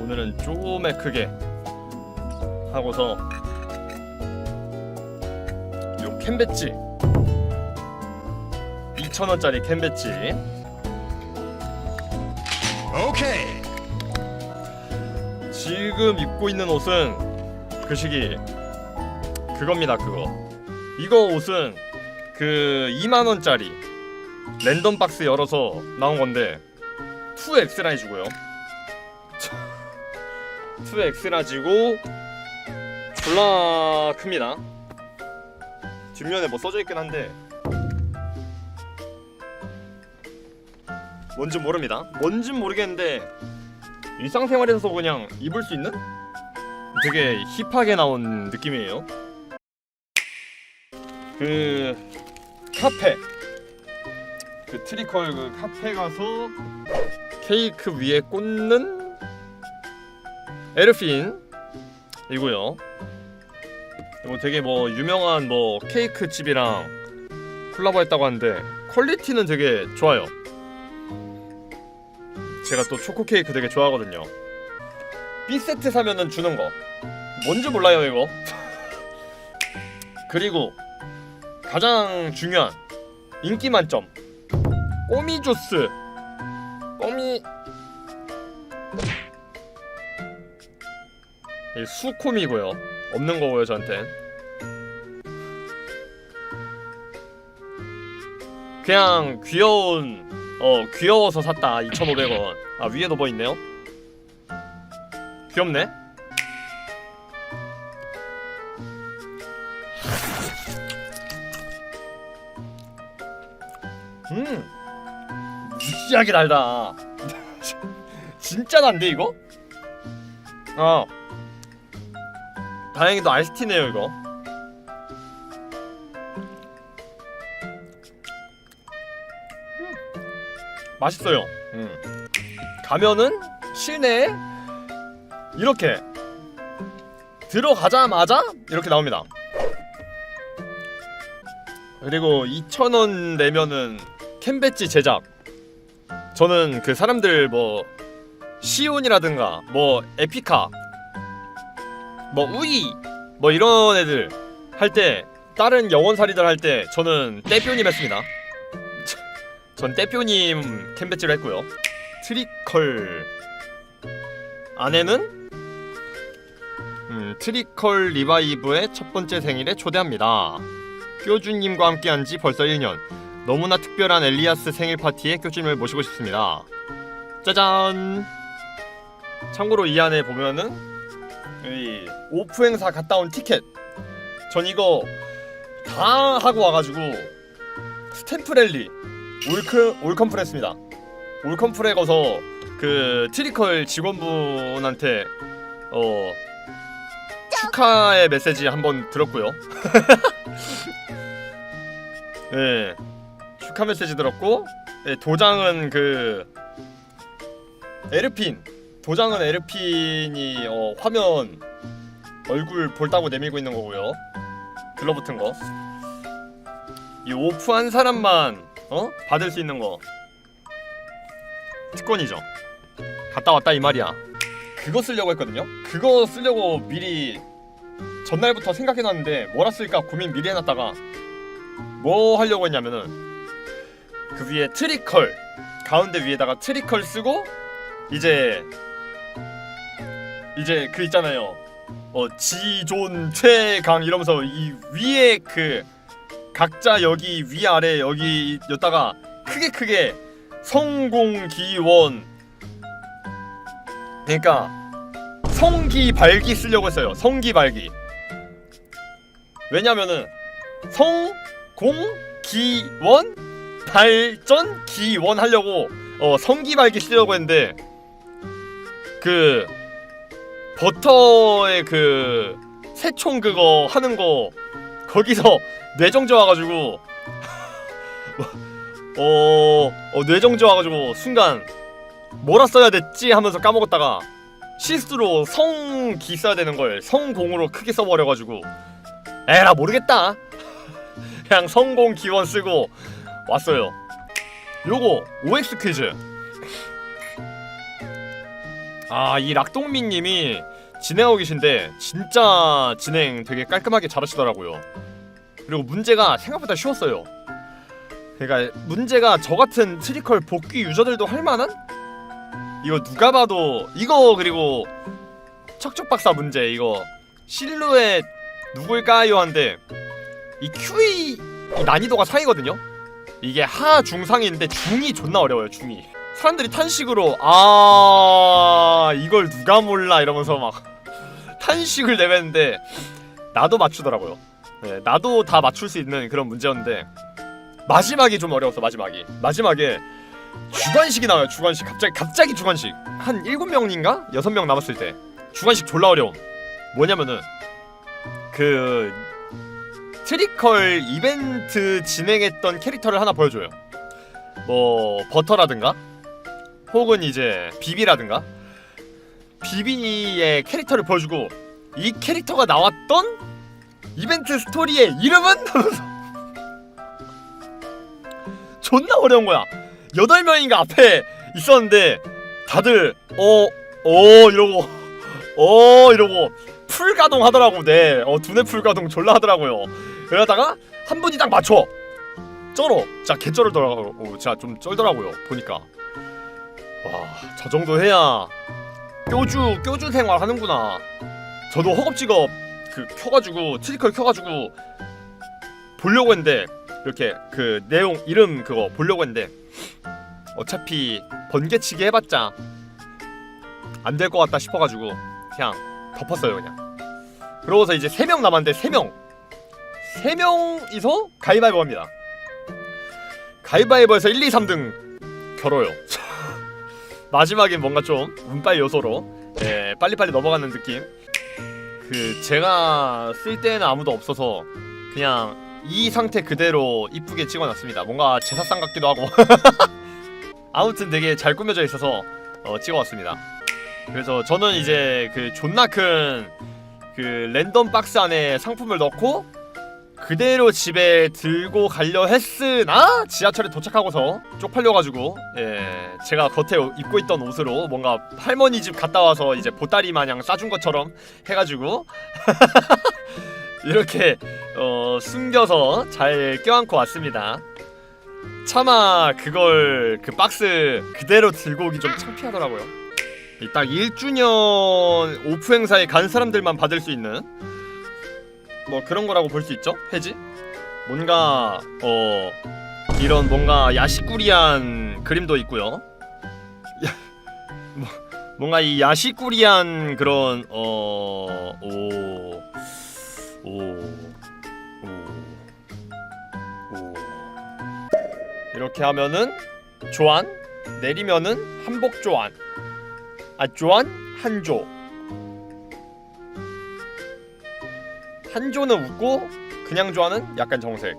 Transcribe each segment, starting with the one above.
오늘은 쪼매 크게 하고서 요 캔배지. 2,000원짜리 캔배지. 오케이. 지금 입고 있는 옷은 그 시기 그겁니다 그거. 이거 옷은 그 2만원짜리 랜덤 박스 열어서 나온 건데 2X 라이즈고요 2X 라지고 졸라 큽니다. 뒷면에 뭐 써져 있긴 한데 뭔지 모릅니다. 뭔진 모르겠는데 일상생활에서 그냥 입을 수 있는? 되게 힙하게 나온 느낌이에요. 그 카페. 그 트리컬 그 카페 가서 케이크 위에 꽂는 에르핀 이고요. 이거 되게 뭐 유명한 뭐 케이크 집이랑 콜라보했다고 하는데 퀄리티는 되게 좋아요. 제가 또 초코 케이크 되게 좋아하거든요. B 세트 사면은 주는 거. 뭔지 몰라요 이거. 그리고 가장 중요한 인기 만점 꼬미 주스. 수코미고요. 없는 거고요 저한텐. 그냥 귀여운 어 귀여워서 샀다 2,500원 아 위에도 뭐 있네요 귀엽네 음 무지하게 달다 진짜 난데 이거? 어 다행히도 아이스티네요 이거 맛있어요. 음. 가면은 실내에 이렇게 들어가자마자 이렇게 나옵니다. 그리고 2,000원 내면은 캔배지 제작. 저는 그 사람들 뭐 시온이라든가 뭐 에피카 뭐 우이 뭐 이런 애들 할 때 다른 영원살이들 할 때 저는 떼표님 했습니다. 전 떼표님 캔배지를 했고요. 트리컬 아내는 음, 트리컬 리바이브의 첫 번째 생일에 초대합니다. 뾰준님과 함께한 지 벌써 1년. 너무나 특별한 엘리아스 생일 파티에 뾰준을 모시고 싶습니다. 짜잔. 참고로 이 안에 보면은 이 오프 행사 갔다 온 티켓. 전 이거 다 하고 와가지고 스탬프 랠리 올크 올컴프레스입니다. 올컴프레 가서 그 트리컬 직원분한테 어 축하의 메시지 한번 들었고요. 네, 축하 메시지 들었고 네, 도장은 그 에르핀 도장은 에르핀이 어, 화면 얼굴 볼따고 내밀고 있는 거고요. 들러붙은 거. 이 오프 한 사람만 어 받을 수 있는 거 특권이죠. 갔다 왔다 이 말이야. 그거 쓰려고 했거든요. 그거 쓰려고 미리 전날부터 생각해 놨는데 뭐라 쓸까 고민 미리 해 놨다가 뭐 하려고 했냐면은 그 위에 트리컬 가운데 위에다가 트리컬 쓰고 이제 이제 그 있잖아요. 어 지존 최강 이러면서 이 위에 그 각자 여기 위 아래 여기 여다가 크게 크게 성공 기원 그러니까 성기 발기 쓰려고 했어요. 성기 발기. 왜냐면은 성 공 기원 발전 기원 하려고 어 성기 발기 쓰려고 했는데 그 버터의 그 새총 그거 하는 거 거기서 뇌정지 와가지고 어, 어 뇌정지 와가지고 순간 뭐라 써야 됐지 하면서 까먹었다가 실수로 성기 써야 되는 걸 성공으로 크게 써버려가지고 에라 모르겠다. 그냥 성공 기원 쓰고 왔어요. 요거 OX 퀴즈 아 이 락동민님이 진행하고 계신데 진짜 진행 되게 깔끔하게 잘하시더라고요. 그리고 문제가 생각보다 쉬웠어요. 그러니까 문제가 저 같은 트리컬 복귀 유저들도 할 만한 이거 누가 봐도 이거 그리고 척척박사 문제 이거 실루엣 누굴까요 한데 이 QE 이 난이도가 상이거든요. 이게 하 중상인데 중이 존나 어려워요 중이. 사람들이 탄식으로 아 이걸 누가 몰라 이러면서 막 탄식을 내뱉는데 나도 맞추더라고요. 네, 나도 다 맞출 수 있는 그런 문제였는데 마지막이 좀 어려웠어 마지막이. 마지막에 주관식이 나와요 주관식. 갑자기 갑자기 주관식. 한 7명인가? 6명 남았을 때 주관식 졸라 어려움. 뭐냐면은 그 트리컬 이벤트 진행했던 캐릭터를 하나 보여줘요. 뭐 버터라든가 혹은 이제 비비라든가 비비의 캐릭터를 보여주고 이 캐릭터가 나왔던 이벤트 스토리의 이름은 존나 어려운 거야. 여덟 명인가 앞에 있었는데 다들 어, 어 이러고 어 이러고 풀 가동 하더라고. 네, 어 두뇌 풀 가동 졸라 하더라고요. 그러다가 한 분이 딱 맞춰. 쩔어. 진짜 개 쩔더라고. 어, 진짜 좀 쩔더라고요. 보니까 와, 저 정도 해야 껴주 껴주 생활 하는구나. 저도 허겁지겁 그 켜가지고 트리컬 켜가지고 보려고 했는데 이렇게 그 내용 이름 그거 보려고 했는데 어차피 번개치기 해봤자 안 될 것 같다 싶어가지고 그냥 덮었어요 그냥. 그러고서 이제 세 명 남았는데 세 명 세 명이서 가위바위보 합니다. 가위바위보에서 1, 2, 3등 결어요 마지막엔 뭔가 좀 운빨 요소로 예, 빨리빨리 넘어가는 느낌 그 제가 쓸 때는 아무도 없어서 그냥 이 상태 그대로 이쁘게 찍어놨습니다. 뭔가 제사상 같기도 하고 아무튼 되게 잘 꾸며져 있어서 어, 찍어왔습니다. 그래서 저는 이제 그 존나 큰 그 랜덤 박스 안에 상품을 넣고 그대로 집에 들고 가려 했으나 지하철에 도착하고서 쪽팔려가지고 예 제가 겉에 입고 있던 옷으로 뭔가 할머니 집 갔다 와서 이제 보따리 마냥 싸준 것처럼 해가지고 이렇게 어, 숨겨서 잘 껴안고 왔습니다. 차마 그걸 그 박스 그대로 들고 오기 좀 창피하더라고요. 이딱 1주년 오프 행사에 간 사람들만 받을 수 있는 뭐 그런 거라고 볼 수 있죠. 해지? 뭔가 어 이런 뭔가 야시꾸리한 그림도 있고요. 야, 뭐, 뭔가 이 야시꾸리한 그런 어, 어오 오, 오, 오. 이렇게 하면은 조안 내리면은 한복 조안 아 조안 한조 한조는 웃고 그냥 조안은 약간 정색.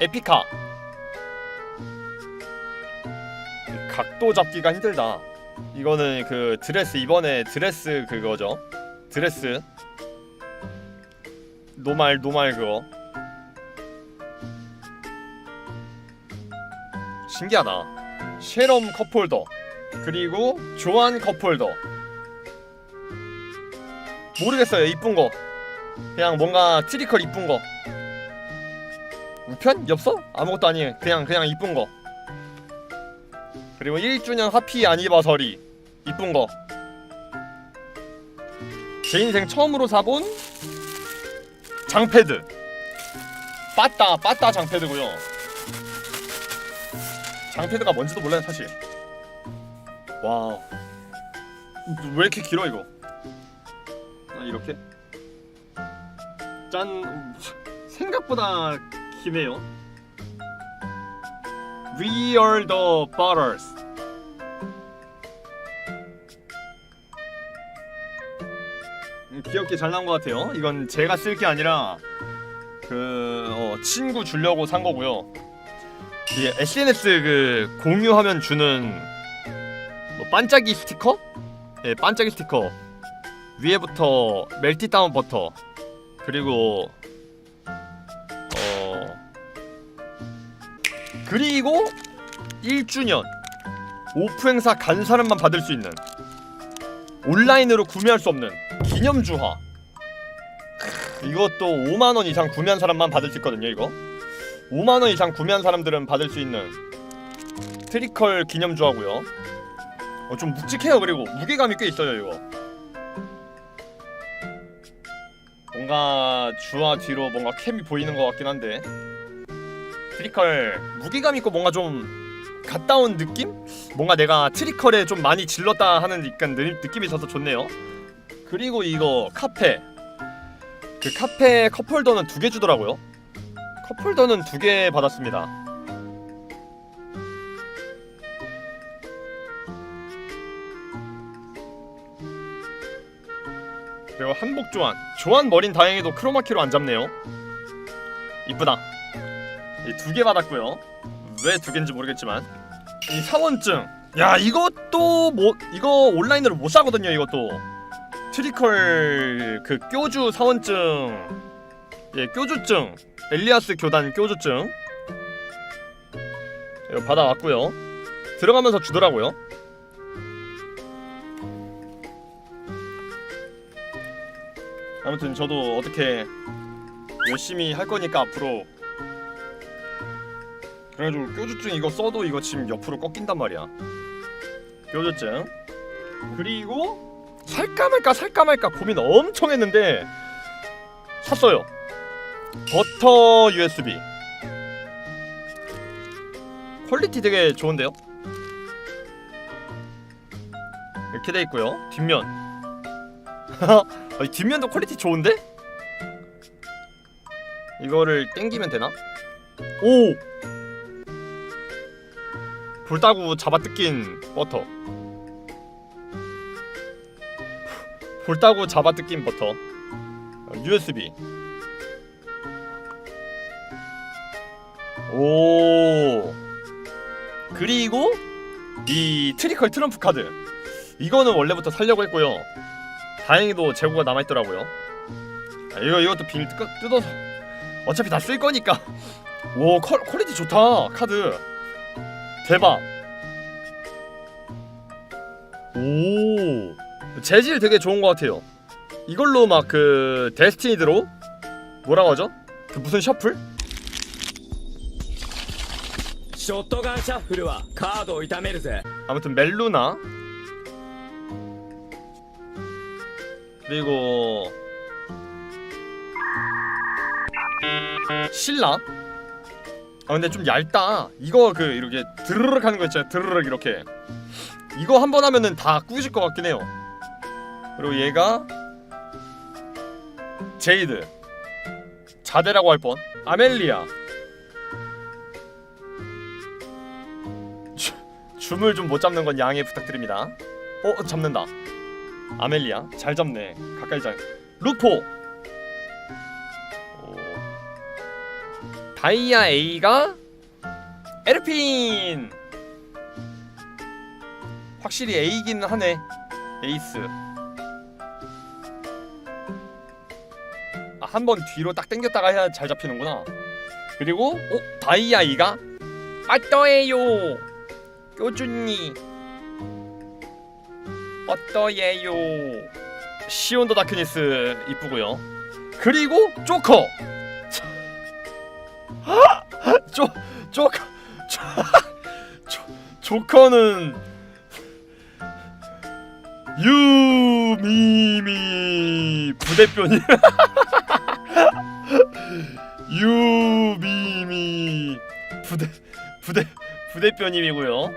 에피카. 각도 잡기가 힘들다. 이거는 그 드레스 이번에 드레스 그거죠. 드레스. 노말 노말 그거. 신기하다. 쉐럼 컵홀더. 그리고 조안 컵홀더 모르겠어요 이쁜 거 그냥 뭔가 트리컬 이쁜 거 우편 엽서 아무것도 아니에요 그냥 그냥 이쁜 거 그리고 1주년 하피 아니버서리 이쁜 거. 제 인생 처음으로 사본 장패드. 빠따 빠따 장패드고요. 장패드가 뭔지도 몰라요 사실. 와. 왜 이렇게 길어 이거? 아, 이렇게. 짠. 생각보다 기네요. We are the butters. 음, 귀엽게 잘 나온 것 같아요. 이건 제가 쓸 게 아니라 그 어, 친구 주려고 산 거고요. 이 SNS 그 공유하면 주는 뭐 반짝이 스티커? 예, 반짝이 스티커 위에부터 멜티 다운 버터 그리고 어 그리고 1주년 오프 행사 간 사람만 받을 수 있는 온라인으로 구매할 수 없는 기념 주화. 크, 이것도 5만원 이상 구매한 사람만 받을 수 있거든요 이거. 5만원 이상 구매한 사람들은 받을 수 있는 트리컬 기념주화고요. 어, 좀 묵직해요 그리고 무게감이 꽤 있어요 이거 뭔가 주화 뒤로 뭔가 캠이 보이는 것 같긴 한데. 트리컬 무게감 있고 뭔가 좀 갔다 온 느낌? 뭔가 내가 트리컬에 좀 많이 질렀다 하는 약간 느, 느낌이 있어서 좋네요. 그리고 이거 카페. 그 카페 컵홀더는 두 개 주더라고요. 컵홀더는 두 개 받았습니다. 그리고 한복 조안 조안 머린 다행히도 크로마키로 안 잡네요. 이쁘다. 이두개 받았고요. 왜 두 개인지 모르겠지만. 이 사원증. 야 이것도 뭐 이거 온라인으로 못 사거든요 이것도. 트리컬 그 껴주 사원증. 예 껴주증. 엘리아스 교단 껴주증. 이거 받아왔고요. 들어가면서 주더라고요 아무튼 저도 어떻게 열심히 할 거니까 앞으로. 그래가지고 껴주증 이거 써도 이거 지금 옆으로 꺾인단 말이야. 껴주증 그리고 살까 말까 살까 말까 고민 엄청 했는데 샀어요. 버터 USB 퀄리티 되게 좋은데요? 이렇게 돼 있고요. 뒷면 아니, 뒷면도 퀄리티 좋은데? 이거를 땡기면 되나? 오! 볼따구 잡아뜯긴 버터 볼따구 잡아뜯긴 버터 어, USB 오 그리고 이 트리컬 트럼프 카드 이거는 원래부터 살려고 했고요 다행히도 재고가 남아있더라고요. 아, 이거 이것도 비닐 뜯, 뜯어서. 어차피 다 쓸 거니까. 오 퀄, 퀄리티 좋다 카드. 대박. 오 재질 되게 좋은 것 같아요. 이걸로 막 그 데스티니드로? 뭐라고 하죠? 그 무슨 셔플? 아무튼 멜루나? 그리고 신라? 아 근데 좀 얇다. 이거 그 이렇게 드르륵 하는 거 있잖아요. 드르륵 이렇게. 이거 한 번 하면은 다 꾸질 것 같긴 해요. 그리고 얘가 제이드. 자대라고 할 뻔. 아멜리아. 주, 줌을 좀 못 잡는 건 양해 부탁드립니다. 어 잡는다 아멜리아 잘 잡네. 가까이 잘. 루포! 오. 다이아 A가 에르핀! 확실히 A기는 하네. 에이스. 아, 한번 뒤로 딱 당겼다가 해야 잘 잡히는구나. 그리고 어 다이아 E가 어떠해요. 교주님 어떠예요? 시온더 다크니스 이쁘고요. 그리고 조커! 조 조커 조, 조, 조커는 유미미 부대표님. 유미미 부대 부대 부대표님이고요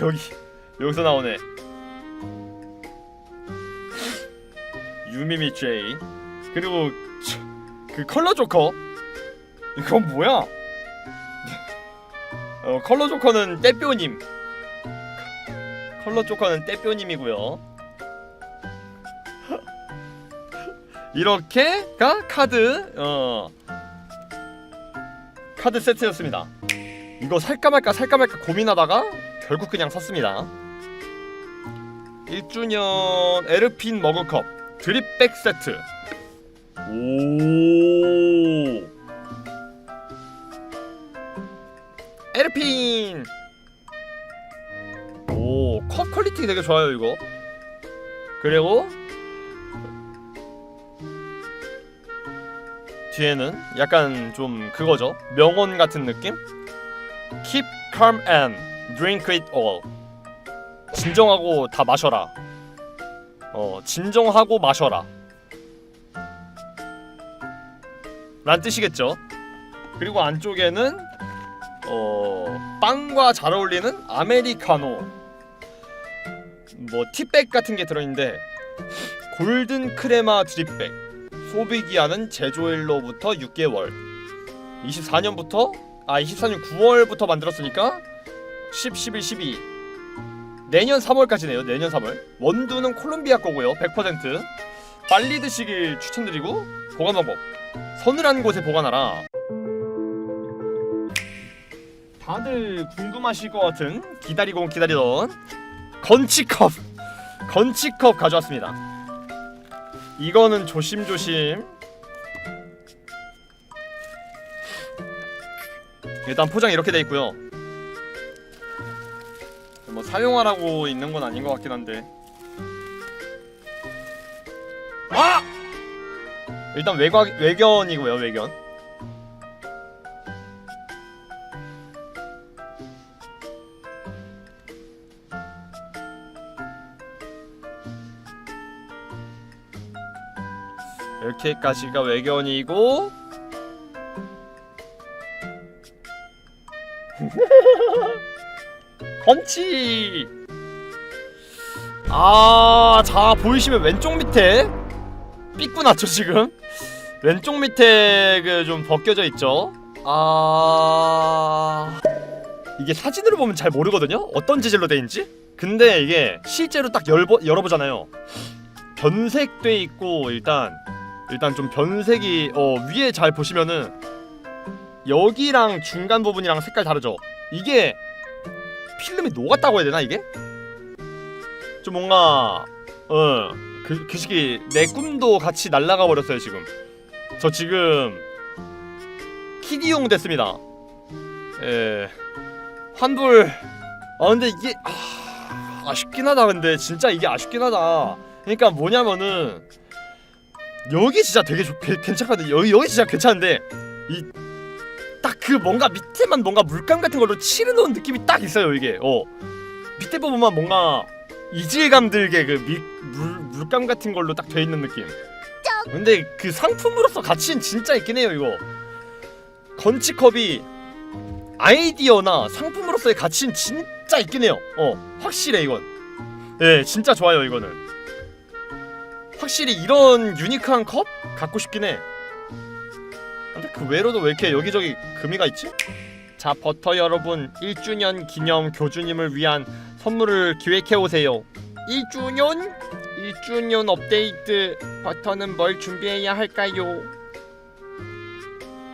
여기 여기서 나오네. 유미미 제이. 그리고 저- 그 컬러 조커? 이건 뭐야? 어 컬러 조커는 떼뼈님. 컬러 조커는 떼뼈님이고요. 이렇게가? 카드? 어. 카드 세트였습니다. 이거 살까 말까 살까 말까 고민하다가 결국 그냥 샀습니다. 1주년 에르핀 머그컵 드립백 세트. 오. 에르핀. 오, 컵 퀄리티 되게 좋아요, 이거. 그리고 뒤에는 약간 좀 그거죠. 명언 같은 느낌? Keep calm and drink it all. 진정하고 다 마셔라. 어, 진정하고 마셔라. 란 뜻이겠죠. 그리고 안쪽에는 어, 빵과 잘 어울리는 아메리카노. 뭐 티백 같은 게 들어 있는데 골든 크레마 드립백. 소비 기한은 제조일로부터 6개월. 24년부터 아 24년 9월부터 만들었으니까 10, 11, 12 내년 3월까지네요. 내년 3월. 원두는 콜롬비아 거고요. 100% 빨리 드시길 추천드리고 보관 방법 서늘한 곳에 보관하라. 다들 궁금하실 것 같은 기다리고 기다리던 건치컵 건치컵 가져왔습니다. 이거는 조심조심 일단 포장 이렇게 돼 있고요. 뭐 사용하라고 있는 건 아닌 것 같긴 한데. 아! 일단 외곽 외견이고요 외견. 이렇게까지가 외견이고 건치 아, 자 보이시면 왼쪽 밑에 삐꾸 났죠 지금? 왼쪽 밑에 그 좀 벗겨져 있죠? 아. 이게 사진으로 보면 잘 모르거든요? 어떤 재질로 돼 있는지? 근데 이게 실제로 딱 열보, 열어보잖아요. 변색돼 있고 일단 일단 좀 변색이 어 위에 잘 보시면은 여기랑 중간 부분이랑 색깔 다르죠? 이게 필름이 녹았다고 해야 되나 이게? 좀 뭔가 어그 그 시기 내 꿈도 같이 날아가 버렸어요 지금. 저 지금 키디용 됐습니다. 예. 환불. 아 근데 이게 아, 아쉽긴 하다 근데. 진짜 이게 아쉽긴 하다. 그러니까 뭐냐면은 여기 진짜 되게 좋, 괜- 괜찮거든요 여기 여기 진짜 괜찮은데 이 딱 그 뭔가 밑에만 뭔가 물감 같은 걸로 칠해놓은 느낌이 딱 있어요 이게. 어. 밑에 부분만 뭔가 이질감 들게 그 미, 물, 물감 같은 걸로 딱 돼 있는 느낌. 근데 그 상품으로서 가치는 진짜 있긴 해요 이거. 건치컵이 아이디어나 상품으로서의 가치는 진짜 있긴 해요. 어 확실해 이건. 예 진짜 좋아요 이거는. 확실히 이런 유니크한 컵 갖고 싶긴 해 근데 그 외로도 왜 이렇게 여기저기 금이가 있지? 자 버터 여러분 1주년 기념 교주님을 위한 선물을 기획해 오세요 1주년? 1주년 업데이트 버터는 뭘 준비해야 할까요?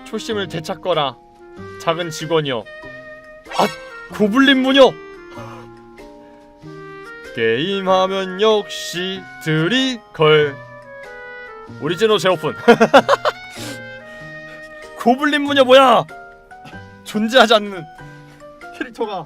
초심을 되찾거라 작은 직원이여 아 고블린 무녀 게임하면 역시 드리컬 오리지널 제오픈 고블린 무녀 뭐야? 존재하지 않는 캐릭터가